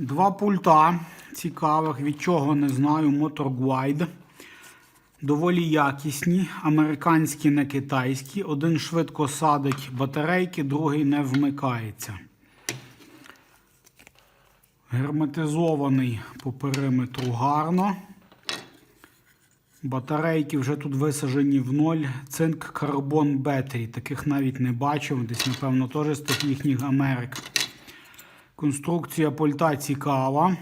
Два пульта цікавих, від чого не знаю, Motorglide. Доволі якісні, американські, не китайські. Один швидко садить батарейки, другий не вмикається. Герметизований по периметру гарно. Батарейки вже тут висаджені в ноль. Цинк карбон бетері. Таких навіть не бачив. Десь, напевно, теж з тих їхніх Америк. Конструкція пульта цікава.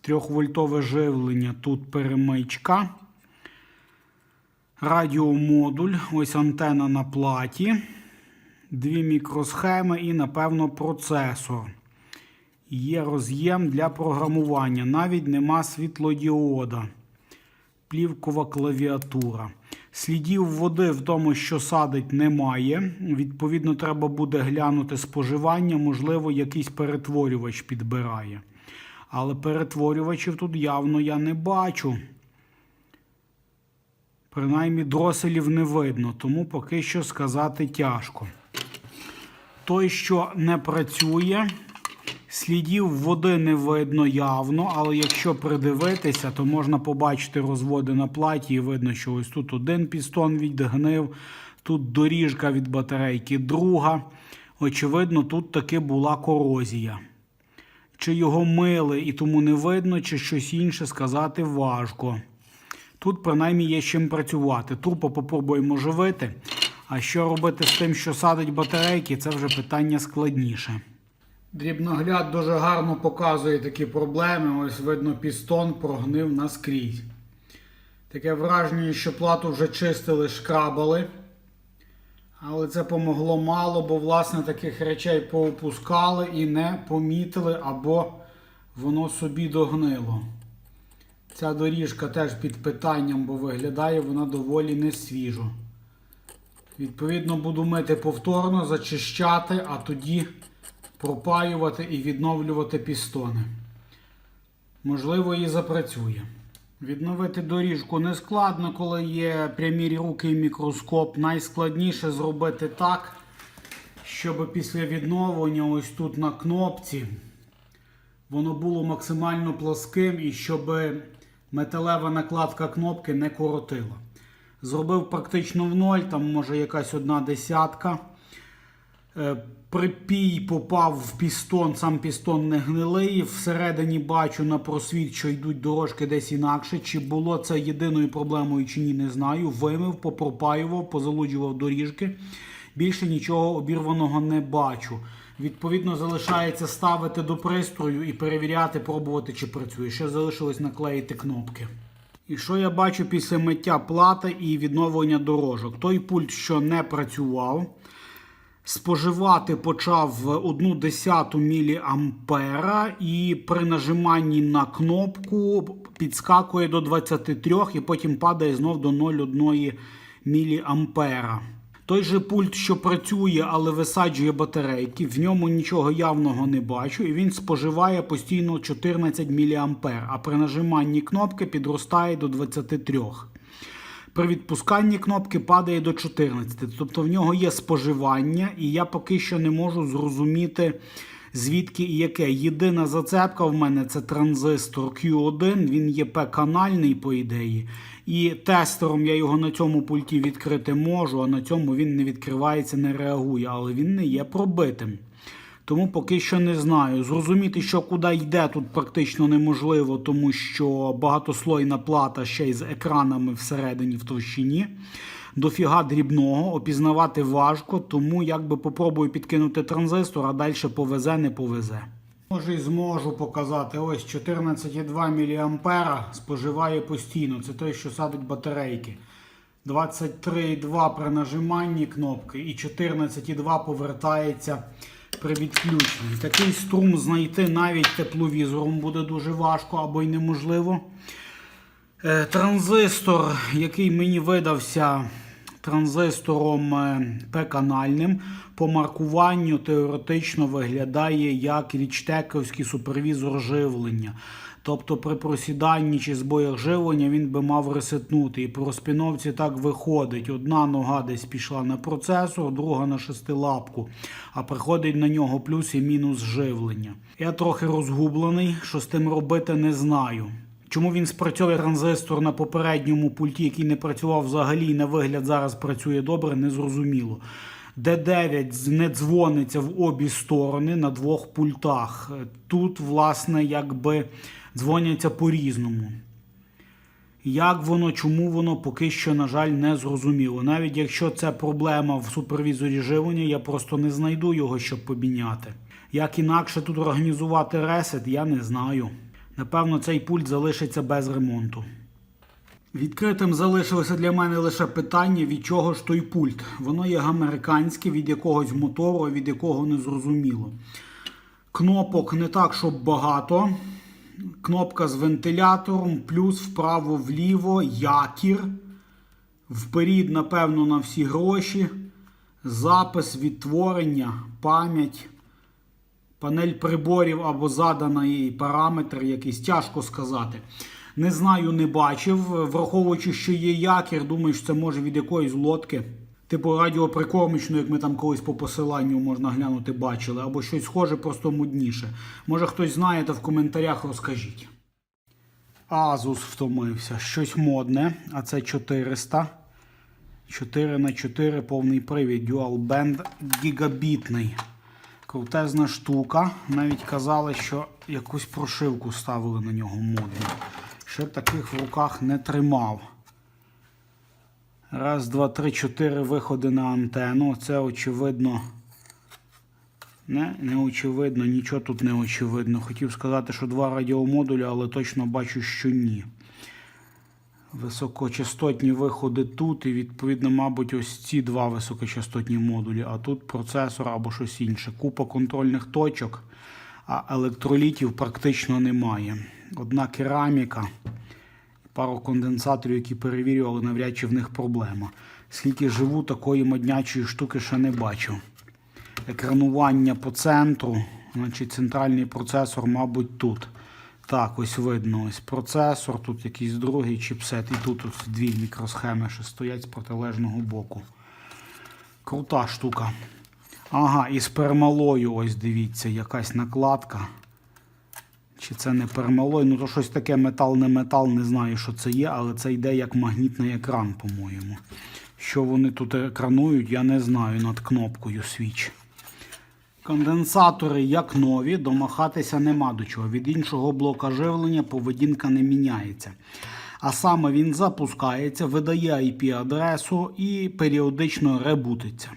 Трьохвольтове живлення, тут перемичка. Радіомодуль, ось антена на платі. Дві мікросхеми і, напевно, процесор. Є роз'єм для програмування. Навіть нема світлодіода. Плівкова клавіатура. Слідів води в тому, що садить, немає. Відповідно, треба буде глянути споживання, можливо, якийсь перетворювач підбирає. Але перетворювачів тут явно я не бачу. Принаймні дроселів не видно, тому поки що сказати тяжко. Той, що не працює, слідів води не видно явно, але якщо придивитися, то можна побачити розводи на платі і видно, що ось тут один пістон відгнив, тут доріжка від батарейки друга. Очевидно, тут таки була корозія. Чи його мили і тому не видно, чи щось інше сказати важко. Тут, принаймні, є чим працювати. Трупо попробуємо живити. А що робити з тим, що садить батарейки, це вже питання складніше. Дрібногляд дуже гарно показує такі проблеми. Ось видно, пістон прогнив наскрізь. Таке враження, що плату вже чистили, шкрабали. Але це помогло мало, бо власне таких речей поопускали і не помітили, або воно собі догнило. Ця доріжка теж під питанням, бо виглядає вона доволі несвіжо. Відповідно, буду мити повторно, зачищати, а тоді пропаювати і відновлювати пістони. Можливо, і запрацює. Відновити доріжку не складно, коли є прямі руки і мікроскоп. Найскладніше зробити так, щоб після відновлення ось тут на кнопці воно було максимально пласким і щоб металева накладка кнопки не коротила. Зробив практично в ноль, там може якась одна десятка. Е, Припій попав в пістон, сам пістон не гнилий. Всередині бачу на просвіт, що йдуть дорожки десь інакше. Чи було це єдиною проблемою, чи ні, не знаю. Вимив, попропаював, позалуджував доріжки. Більше нічого обірваного не бачу. Відповідно, залишається ставити до пристрою і перевіряти, пробувати, чи працює. Ще залишилось наклеїти кнопки. І що я бачу після миття плати і відновлення дорожок? Той пульт, що не працював, споживати почав 1 десяту міліампера і при нажиманні на кнопку підскакує до 23 і потім падає знов до 0,1 міліампера. Той же пульт, що працює, але висаджує батарейки, в ньому нічого явного не бачу, і він споживає постійно 14 мА, а при нажиманні кнопки підростає до 23. При відпусканні кнопки падає до 14. Тобто в нього є споживання, і я поки що не можу зрозуміти, звідки і яке. Єдина зацепка в мене це транзистор Q1, він є P-канальний, по ідеї. І тестером я його на цьому пульті відкрити можу, а на цьому він не відкривається, не реагує, але він не є пробитим. Тому поки що не знаю. Зрозуміти, що куди йде, тут практично неможливо, тому що багатослойна плата ще й з екранами всередині в товщині. Дофіга дрібного, опізнавати важко, тому якби попробую підкинути транзистор, а далі повезе, не повезе. Може і зможу показати. Ось 14,2 мА споживає постійно. Це той, що садить батарейки. 23,2 при нажиманні кнопки і 14,2 повертається при відключенні. Такий струм знайти навіть тепловізором буде дуже важко або й неможливо. Е, Транзистор, який мені видався транзистором е, П-канальним по маркуванню теоретично виглядає як річтековський супервізор живлення. Тобто при просіданні чи збоях живлення він би мав ресетнути. І по розпіновці так виходить. Одна нога десь пішла на процесор, друга на шестилапку, а приходить на нього плюс і мінус живлення. Я трохи розгублений, що з тим робити не знаю. Чому він спрацьовує транзистор на попередньому пульті, який не працював взагалі і на вигляд зараз працює добре, не зрозуміло. Д9 не дзвониться в обі сторони на двох пультах. Тут, власне, якби дзвоняться по-різному. Як воно, чому воно поки що, на жаль, не зрозуміло. Навіть якщо це проблема в супервізорі живлення, я просто не знайду його, щоб поміняти. Як інакше тут організувати ресет, я не знаю. Напевно, цей пульт залишиться без ремонту. Відкритим залишилося для мене лише питання, від чого ж той пульт. Воно є американське, від якогось мотору, від якого не зрозуміло. Кнопок не так, щоб багато. Кнопка з вентилятором, плюс вправо-вліво, якір. Вперід, напевно, на всі гроші. Запис, відтворення, пам'ять. Панель приборів або заданий параметр якийсь, тяжко сказати. Не знаю, не бачив. Враховуючи, що є якір, думаю, що це може від якоїсь лодки. Типу радіоприкормичної, як ми там колись по посиланню можна глянути, бачили, або щось схоже, просто мудніше. Може хтось знає, то в коментарях розкажіть. Asus втомився. Щось модне, а це 400. 4 на 4 повний привід. Dual Band гігабітний. Крутезна штука. Навіть казали, що якусь прошивку ставили на нього модну. Ще таких в руках не тримав. Раз, два, три, чотири виходи на антенну. Це очевидно. Не, не очевидно, нічого тут не очевидно. Хотів сказати, що два радіомодулі, але точно бачу, що ні. Високочастотні виходи тут, і відповідно, мабуть, ось ці два високочастотні модулі, а тут процесор або щось інше. Купа контрольних точок, а електролітів практично немає. Одна кераміка, пару конденсаторів, які перевірювали, навряд чи в них проблема. Скільки живу, такої моднячої штуки ще не бачив. Екранування по центру, значить центральний процесор, мабуть, тут. Так, ось видно, ось процесор, тут якийсь другий чіпсет, і тут ось дві мікросхеми, що стоять з протилежного боку. Крута штука. Ага, і з пермалою, ось дивіться, якась накладка. Чи це не пермалой? Ну, то щось таке метал, не метал, не знаю, що це є, але це йде як магнітний екран, по-моєму. Що вони тут екранують, я не знаю над кнопкою свіч. Конденсатори як нові, домахатися нема до чого. Від іншого блока живлення поведінка не міняється. А саме він запускається, видає IP-адресу і періодично ребутиться.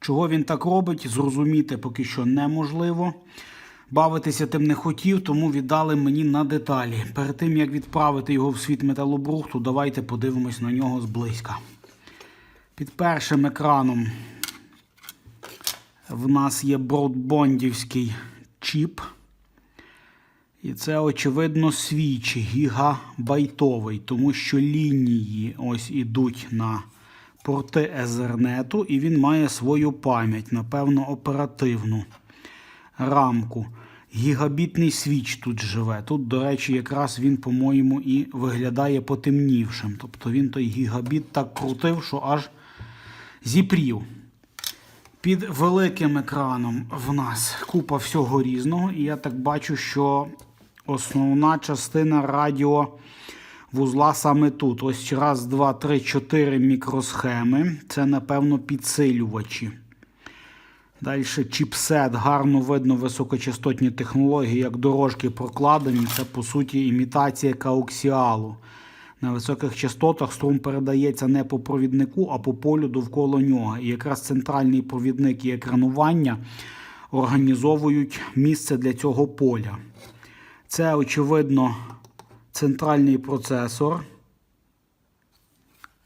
Чого він так робить, зрозуміти поки що неможливо. Бавитися тим не хотів, тому віддали мені на деталі. Перед тим як відправити його в світ металобрухту, давайте подивимось на нього зблизька. Під першим екраном в нас є бродбондівський чіп. І це, очевидно, свіч гігабайтовий, тому що лінії ось ідуть на порти Ethernet, і він має свою пам'ять, напевно, оперативну рамку. Гігабітний свіч тут живе. Тут, до речі, якраз він, по-моєму, і виглядає потемнівшим. Тобто він той гігабіт так крутив, що аж зіпрів. Під великим екраном в нас купа всього різного, і я так бачу, що основна частина радіо вузла саме тут. Ось раз, два, три, чотири мікросхеми. Це, напевно, підсилювачі. Далі чіпсет, гарно видно високочастотні технології, як дорожки прокладені. Це, по суті, імітація коаксіалу. На високих частотах струм передається не по провіднику, а по полю довкола нього. І якраз центральний провідник і екранування організовують місце для цього поля. Це, очевидно, центральний процесор.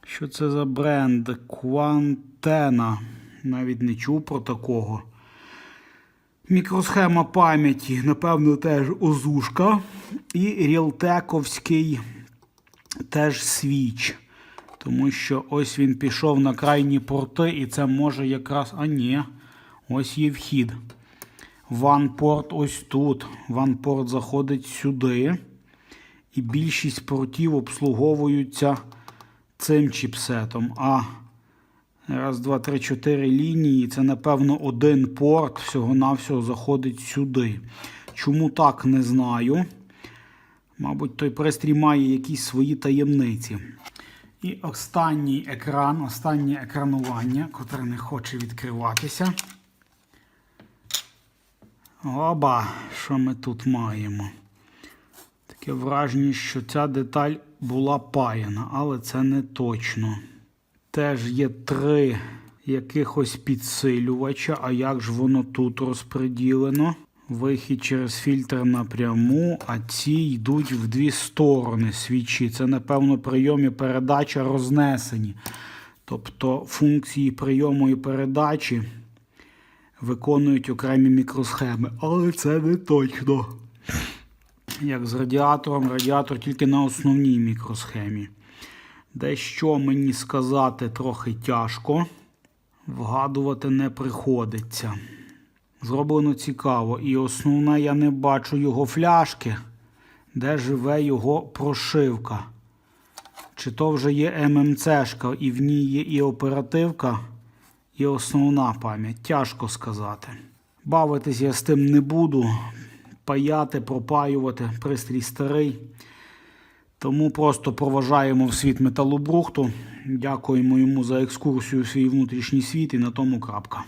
Що це за бренд? Quantena. Навіть не чув про такого. Мікросхема пам'яті, напевно, теж озушка. І рілтековський теж свіч. Тому що ось він пішов на крайні порти, і це може якраз. А ні, ось є вхід. Ванпорт ось тут. Ванпорт заходить сюди. І більшість портів обслуговуються цим чіпсетом. А раз, два, три, чотири лінії. Це, напевно, один порт всього-навсього заходить сюди. Чому так, не знаю. Мабуть, той пристрій має якісь свої таємниці. І останній екран, останнє екранування, котре не хоче відкриватися. Оба, що ми тут маємо? Таке враження, що ця деталь була паяна, але це не точно. Теж є три якихось підсилювача, а як ж воно тут розподілено? Вихід через фільтр напряму, а ці йдуть в дві сторони свічі. Це, напевно, прийом і передача рознесені. Тобто функції прийому і передачі виконують окремі мікросхеми. Але це не точно. Як з радіатором, радіатор тільки на основній мікросхемі. Дещо мені сказати трохи тяжко, вгадувати не приходиться. Зроблено цікаво. І основне, я не бачу його фляшки, де живе його прошивка. Чи то вже є ММЦшка, і в ній є і оперативка, і основна пам'ять. Тяжко сказати. Бавитись я з тим не буду. Паяти, пропаювати, пристрій старий. Тому просто проважаємо в світ металобрухту. Дякуємо йому за екскурсію в свій внутрішній світ і на тому крапка.